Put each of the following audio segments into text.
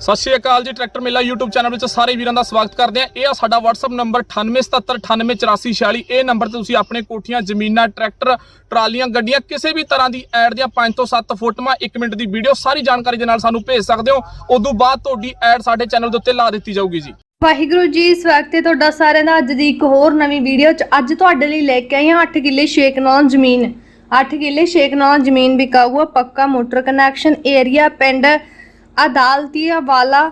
ਸਤਿ ਸ਼੍ਰੀ ਅਕਾਲ ਜੀ, ਟਰੈਕਟਰ ਮੇਲਾ YouTube ਚੈਨਲ ਵਿੱਚ ਸਾਰੇ ਵੀਰਾਂ ਦਾ ਸਵਾਗਤ ਕਰਦੇ ਆ ਇਹ ਆ ਸਾਡਾ WhatsApp ਨੰਬਰ 9877988446 ਇਹ ਨੰਬਰ ਤੇ ਤੁਸੀਂ ਆਪਣੇ ਕੋਠੀਆਂ, ਜ਼ਮੀਨਾਂ, ਟਰੈਕਟਰ, ਟਰਾਲੀਆਂ, ਗੱਡੀਆਂ ਕਿਸੇ ਵੀ ਤਰ੍ਹਾਂ ਦੀ ਐਡ ਦੀਆਂ 5 ਤੋਂ 7 ਫੋਟੋਆਂ 1 ਮਿੰਟ ਦੀ ਵੀਡੀਓ ਸਾਰੀ ਜਾਣਕਾਰੀ ਦੇ ਨਾਲ ਸਾਨੂੰ ਭੇਜ ਸਕਦੇ ਹੋ। ਉਦੋਂ ਬਾਅਦ ਤੁਹਾਡੀ ਐਡ ਸਾਡੇ ਚੈਨਲ ਦੇ ਉੱਤੇ ਲਾ ਦਿੱਤੀ ਜਾਊਗੀ ਜੀ। ਵਾਹਿਗੁਰੂ ਜੀ ਸਵਾਗਤ ਹੈ ਤੁਹਾਡਾ ਸਾਰਿਆਂ ਦਾ ਅੱਜ ਦੀ ਇੱਕ ਹੋਰ ਨਵੀਂ ਵੀਡੀਓ ਚ ਅੱਜ ਤੁਹਾਡੇ ਲਈ ਲੈ ਕੇ ਆਏ ਹਾਂ 8 ਕਿੱਲੇ ਸ਼ੇਖਨੌਨ ਜ਼ਮੀਨ। 8 ਕਿੱਲੇ ਸ਼ੇਖਨੌਨ ਜ਼ਮੀਨ ਵਿਕਾਊ ਪੱਕਾ ਮੋਟਰ ਕਨੈਕਸ਼ਨ ਏਰੀਆ ਪਿੰਡ ਅਦਾਲਤੀਆ ਵਾਲਾ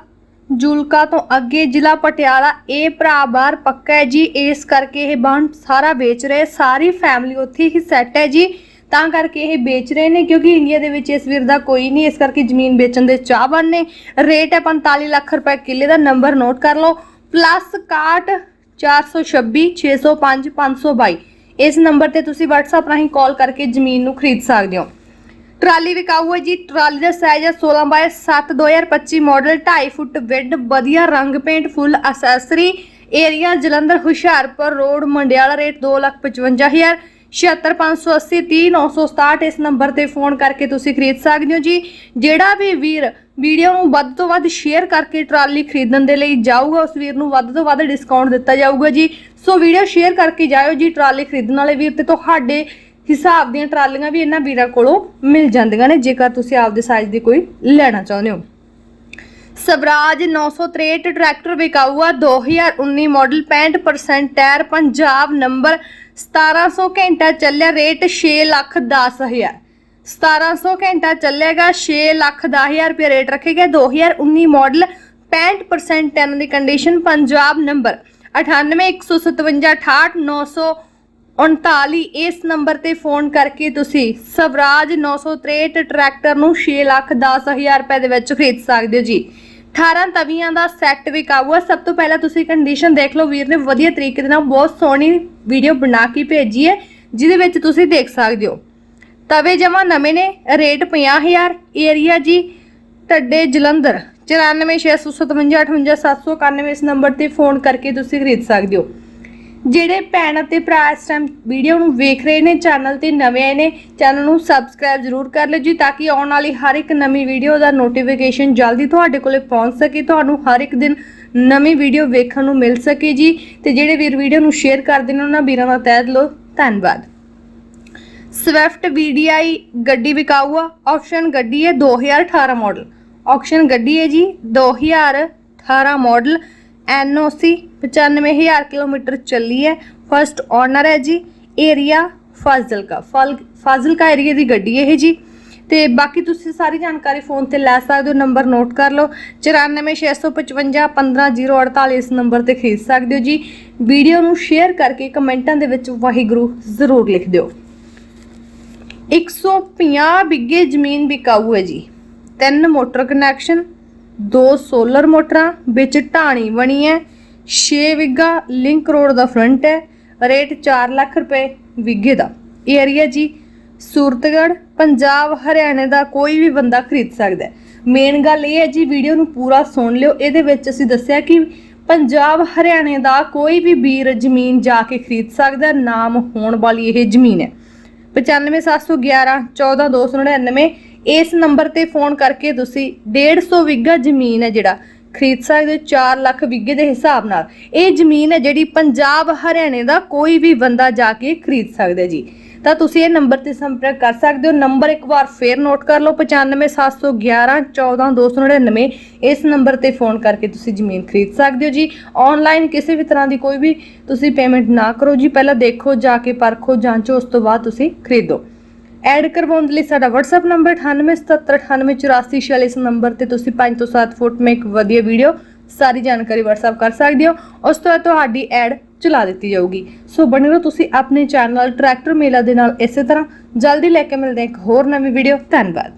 ਜੁਲਕਾ ਤੋਂ ਅੱਗੇ ਜ਼ਿਲ੍ਹਾ ਪਟਿਆਲਾ ਇਹ ਭਰਾ ਬਾਹਰ ਪੱਕਾ ਹੈ ਜੀ। ਇਸ ਕਰਕੇ ਇਹ ਬਾਣ ਸਾਰਾ ਵੇਚ ਰਹੇ, ਸਾਰੀ ਫੈਮਿਲੀ ਉੱਥੇ ਹੀ ਸੈੱਟ ਹੈ ਜੀ। ਤਾਂ ਕਰਕੇ ਇਹ ਵੇਚ ਰਹੇ ਨੇ ਕਿਉਂਕਿ ਇੰਡੀਆ ਦੇ ਵਿੱਚ ਇਸ ਵੀਰ ਦਾ ਕੋਈ ਨਹੀਂ, ਇਸ ਕਰਕੇ ਜ਼ਮੀਨ ਵੇਚਣ ਦੇ ਚਾਹਵਾਨ ਨੇ। ਰੇਟ ਹੈ 45 ਲੱਖ ਰੁਪਏ ਕਿੱਲੇ ਦਾ ਨੰਬਰ ਨੋਟ ਕਰ ਲਓ। ਪਲੱਸ 61 426 605 522 ਇਸ ਨੰਬਰ ਤੇ ਤੁਸੀਂ WhatsApp ਰਾਹੀਂ ਕਾਲ ਕਰਕੇ ਜ਼ਮੀਨ ਨੂੰ ਖਰੀਦ ਸਕਦੇ ਹੋ। ਟਰਾਲੀ ਵਿਕਾਊ ਹੈ ਜੀ। ਟਰਾਲੀ ਦਾ ਸਾਈਜ਼ ਹੈ 16 ਬਾਈ 7 2025 ਮਾਡਲ 2.5 ਫੁੱਟ ਵਿੱਡ ਵਧੀਆ ਰੰਗ paint, full accessory, area Jalandhar, Hoshiarpur road, Mandiala rate 255000 76580 30967 ਇਸ ਨੰਬਰ ਤੇ ਫੋਨ ਕਰਕੇ ਤੁਸੀਂ ਖਰੀਦ ਸਕਦੇ ਹੋ ਜੀ। ਜਿਹੜਾ ਵੀ ਵੀਰ ਵੀਡੀਓ ਨੂੰ ਵੱਧ ਤੋਂ ਵੱਧ ਸ਼ੇਅਰ ਕਰਕੇ ਟਰਾਲੀ ਖਰੀਦਣ ਦੇ ਲਈ ਜਾਊਗਾ, ਉਸ ਵੀਰ ਨੂੰ ਵੱਧ ਤੋਂ ਵੱਧ ਡਿਸਕਾਊਂਟ ਦਿੱਤਾ ਜਾਊਗਾ ਜੀ। ਸੋ ਵੀਡੀਓ ਸ਼ੇਅਰ ਕਰਕੇ ਜਾਇਓ ਜੀ, ਟਰਾਲੀ ਖਰੀਦਣ ਵਾਲੇ ਵੀਰ ਤੇ ਤੁਹਾਡੇ ਹਿਸਾਬ ਦੀਆਂ ਟਰਾਲੀਆਂ ਵੀ ਇਹਨਾਂ ਵੀਰਾਂ ਕੋਲੋਂ ਮਿਲ ਜਾਂਦੀਆਂ ਨੇ, ਜੇਕਰ ਤੁਸੀਂ ਆਪਦੇ ਸਾਈਜ਼ ਦੀ ਕੋਈ ਲੈਣਾ ਚਾਹੁੰਦੇ ਹੋ। ਸਵਰਾਜ 963 ਟਰੈਕਟਰ ਵਿਕਾਊ ਆ 2019 ਮਾਡਲ 65% ਟਾਇਰ, ਪੰਜਾਬ ਨੰਬਰ 1700 ਘੰਟਾ ਚੱਲਿਆ, ਰੇਟ 6 ਲੱਖ 10 ਹਜ਼ਾਰ। 1700 ਘੰਟਾ ਚੱਲੇਗਾ 6 ਲੱਖ 10 ਹਜ਼ਾਰ ਰੁਪਏ ਰੇਟ ਰੱਖੇਗਾ 2019 ਮਾਡਲ 65% ਟੈਨ ਦੀ ਕੰਡੀਸ਼ਨ ਪੰਜਾਬ ਨੰਬਰ 9815768939 ਇਸ ਨੰਬਰ ਤੇ ਫੋਨ ਕਰਕੇ ਤੁਸੀਂ ਸਵਰਾਜ 963 ਟਰੈਕਟਰ ਨੂੰ 6 ਲੱਖ 10 ਹਜ਼ਾਰ ਰੁਪਏ ਦੇ ਵਿੱਚ ਖਰੀਦ ਸਕਦੇ ਹੋ ਜੀ। 18 ਤਵੀਆਂ ਦਾ ਸੈੱਟ ਵਿਕਾਊ ਹੈ ਸਭ ਤੋਂ ਪਹਿਲਾਂ ਤੁਸੀਂ ਕੰਡੀਸ਼ਨ ਦੇਖ ਲਓ ਵੀਰ ਨੇ, ਵਧੀਆ ਤਰੀਕੇ ਦੇ ਨਾਲ ਬਹੁਤ ਸੋਹਣੀ ਵੀਡੀਓ ਬਣਾ ਕੇ ਭੇਜੀ ਹੈ, ਜਿਹਦੇ ਵਿੱਚ ਤੁਸੀਂ ਦੇਖ ਸਕਦੇ ਹੋ। ਤਵੇ ਜਮਾ ਨਵੇਂ ਨੇ, ਰੇਟ 50000 ਏਰੀਆ ਜੀ ਟੱਡੇ ਜਲੰਧਰ 9465758791 ਇਸ ਨੰਬਰ ਤੇ ਫੋਨ ਕਰਕੇ ਤੁਸੀਂ ਖਰੀਦ ਸਕਦੇ ਹੋ। ਜਿਹੜੇ ਭੈਣ ਅਤੇ ਭਰਾ ਇਸ ਟਾਈਮ ਵੀਡੀਓ ਨੂੰ ਵੇਖ ਰਹੇ ਨੇ ਚੈਨਲ ਤੇ ਨਵੇਂ ਆਏ ਨੇ ਚੈਨਲ ਨੂੰ ਸਬਸਕ੍ਰਾਈਬ ਜ਼ਰੂਰ ਕਰ ਲਿਓ ਜੀ ਤਾਂ ਕਿ ਆਉਣ ਵਾਲੀ ਹਰ ਇੱਕ ਨਵੀਂ ਵੀਡੀਓ ਦਾ ਨੋਟੀਫਿਕੇਸ਼ਨ ਜਲਦੀ ਤੁਹਾਡੇ ਕੋਲੇ ਪਹੁੰਚ ਸਕੇ, ਤੁਹਾਨੂੰ ਹਰ ਇੱਕ ਦਿਨ ਨਵੀਂ ਵੀਡੀਓ ਵੇਖਣ ਨੂੰ ਮਿਲ ਸਕੇ ਜੀ। ਤੇ ਜਿਹੜੇ ਵੀਰ ਵੀਡੀਓ ਨੂੰ ਸ਼ੇਅਰ ਕਰਦੇ ਨੇ, ਉਹਨਾਂ ਵੀਰਾਂ ਦਾ ਤਹਿ ਦਿਲੋਂ ਧੰਨਵਾਦ। ਸਵਿਫਟ VDI ਗੱਡੀ ਵਿਕਾਊ ਆ ਆਪਸ਼ਨ ਗੱਡੀ ਹੈ 2018 ਮਾਡਲ ਆਪਸ਼ਨ ਗੱਡੀ ਹੈ ਜੀ 2018 ਮਾਡਲ NOC 95000 ਕਿਲੋਮੀਟਰ ਚੱਲੀ ਹੈ। ਫਰਸਟ ਓਨਰ ਹੈ ਜੀ ਏਰੀਆ ਫਾਜ਼ਿਲਕਾ। ਫਲ ਫਾਜ਼ਿਲਕਾ ਏਰੀਆ ਦੀ ਗੱਡੀ ਇਹ ਜੀ। ਤੇ ਬਾਕੀ ਤੁਸੀਂ ਸਾਰੀ ਜਾਣਕਾਰੀ ਫੋਨ ਤੇ ਲੈ ਸਕਦੇ ਹੋ ਨੰਬਰ ਨੋਟ ਕਰ ਲਓ। 9465515048 ਇਸ ਨੰਬਰ ਤੇ ਖਰੀਦ ਸਕਦੇ ਹੋ ਜੀ। ਵੀਡੀਓ ਨੂੰ ਸ਼ੇਅਰ ਕਰਕੇ ਕਮੈਂਟਾਂ ਦੇ ਵਿੱਚ ਵਾਹਿਗੁਰੂ ਜ਼ਰੂਰ ਲਿਖ ਦਿਓ। 150 ਬਿੱਗੇ ਜ਼ਮੀਨ ਵਿਕਾਊ ਹੈ ਜੀ। ਤਿੰਨ ਮੋਟਰ ਕਨੈਕਸ਼ਨ ਦੋ ਸੋਲਰ ਮੋਟਰਾਂ, ਵਿੱਚ ਢਾਣੀ ਬਣੀ ਹੈ 6 ਵਿਗਾ ਲਿੰਕ ਰੋਡ ਦਾ ਫਰੰਟ ਹੈ ਰੇਟ 4 ਲੱਖ ਰੁਪਏ ਵਿਗੇ ਦਾ। ਏਰੀਆ ਜੀ ਸੂਰਤਗੜ ਪੰਜਾਬ, ਹਰਿਆਣੇ ਦਾ ਕੋਈ ਵੀ ਬੰਦਾ ਖਰੀਦ ਸਕਦਾ ਹੈ ਮੇਨ ਗੱਲ ਇਹ ਹੈ ਜੀ ਵੀਡੀਓ ਨੂੰ ਪੂਰਾ ਸੁਣ ਲਿਓ। ਇਹਦੇ ਵਿੱਚ ਅਸੀਂ ਦੱਸਿਆ ਕਿ ਪੰਜਾਬ, ਹਰਿਆਣੇ ਦਾ ਕੋਈ ਵੀ ਵੀਰ ਜ਼ਮੀਨ ਜਾ ਕੇ ਖਰੀਦ ਸਕਦਾ, ਨਾਮ ਹੋਣ ਵਾਲੀ ਇਹ ਜ਼ਮੀਨ ਹੈ 95711 14299 ਇਸ ਨੰਬਰ ਤੇ ਫੋਨ ਕਰਕੇ ਤੁਸੀਂ 150 ਵਿਗਾ ਜ਼ਮੀਨ ਹੈ ਜਿਹੜਾ ਖਰੀਦ ਸਕਦੇ ਹੋ 4 ਲੱਖ ਵਿਗੇ ਦੇ ਹਿਸਾਬ ਨਾਲ। ਇਹ ਜ਼ਮੀਨ ਹੈ ਜਿਹੜੀ ਪੰਜਾਬ, ਹਰਿਆਣੇ ਦਾ ਕੋਈ ਵੀ ਬੰਦਾ ਜਾ ਕੇ ਖਰੀਦ ਸਕਦਾ ਜੀ। ਤਾਂ ਤੁਸੀਂ ਇਹ ਨੰਬਰ ਤੇ ਸੰਪਰਕ ਕਰ ਸਕਦੇ ਹੋ। ਨੰਬਰ ਇੱਕ ਵਾਰ ਫੇਰ ਨੋਟ ਕਰ ਲਓ 95711 14299 ਇਸ ਨੰਬਰ ਤੇ ਫੋਨ ਕਰਕੇ ਤੁਸੀਂ ਜ਼ਮੀਨ ਖਰੀਦ ਸਕਦੇ ਹੋ ਜੀ। ਆਨਲਾਈਨ ਕਿਸੇ ਵੀ ਤਰ੍ਹਾਂ ਦੀ ਕੋਈ ਵੀ ਤੁਸੀਂ ਪੇਮੈਂਟ ਨਾ ਕਰੋ ਜੀ। ਪਹਿਲਾਂ ਦੇਖੋ, ਜਾ ਕੇ ਪਰਖੋ, ਜਾਂਚੋ ਉਸ ਤੋਂ ਬਾਅਦ ਤੁਸੀਂ ਖਰੀਦੋ। ਐਡ ਕਰਵਾਉਣ ਦੇ ਲਈ ਸਾਡਾ WhatsApp ਨੰਬਰ 9877988446 ਇਸ ਨੰਬਰ ਤੇ ਤੁਸੀਂ 5 ਤੋਂ 7 ਫੁੱਟ ਮੇਂ ਇੱਕ ਵਧੀਆ ਵੀਡੀਓ ਸਾਰੀ ਜਾਣਕਾਰੀ WhatsApp ਕਰ ਸਕਦੇ ਹੋ। ਉਸ ਤੋਂ ਬਾਅਦ ਤੁਹਾਡੀ ਐਡ ਚਲਾ ਦਿੱਤੀ ਜਾਊਗੀ। ਸੋ ਬਣੇ ਰਹੋ ਤੁਸੀਂ ਆਪਣੇ ਚੈਨਲ ਟਰੈਕਟਰ ਮੇਲਾ ਦੇ ਨਾਲ ਇਸੇ ਤਰ੍ਹਾਂ। ਜਲਦੀ ਲੈ ਕੇ ਮਿਲਦੇ ਹਾਂ ਇੱਕ ਹੋਰ ਨਵੀਂ ਵੀਡੀਓ ਧੰਨਵਾਦ।